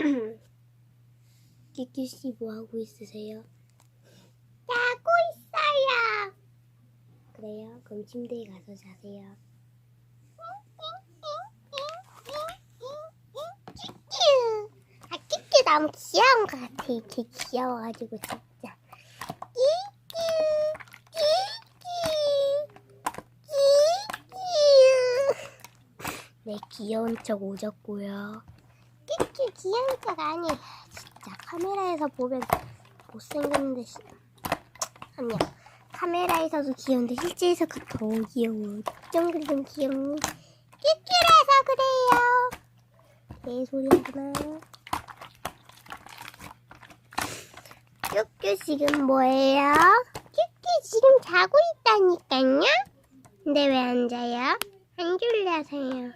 끼끼 씨 뭐 하고 있으세요? 자고 있어요. 그래요? 그럼 침대에 가서 자세요. 끼끼, 아 끼끼 너무 귀여운 것 같아. 이렇게 귀여워가지고 진짜. 끼끼, 끼끼, 끼끼. 네 귀여운 척 오졌고요. 끼끼 귀여운 척 아니에요. 진짜 카메라에서 보면 못생겼는데 시- 아니야 카메라에서도 귀여운데 실제에서가 더 귀여워 정글은 귀엽니? 끼끼라서 그래요 내 소리 하지마 쭈쭈 지금 뭐예요? 끼끼 지금 자고 있다니까요 근데 왜 안 자요? 안 졸려서요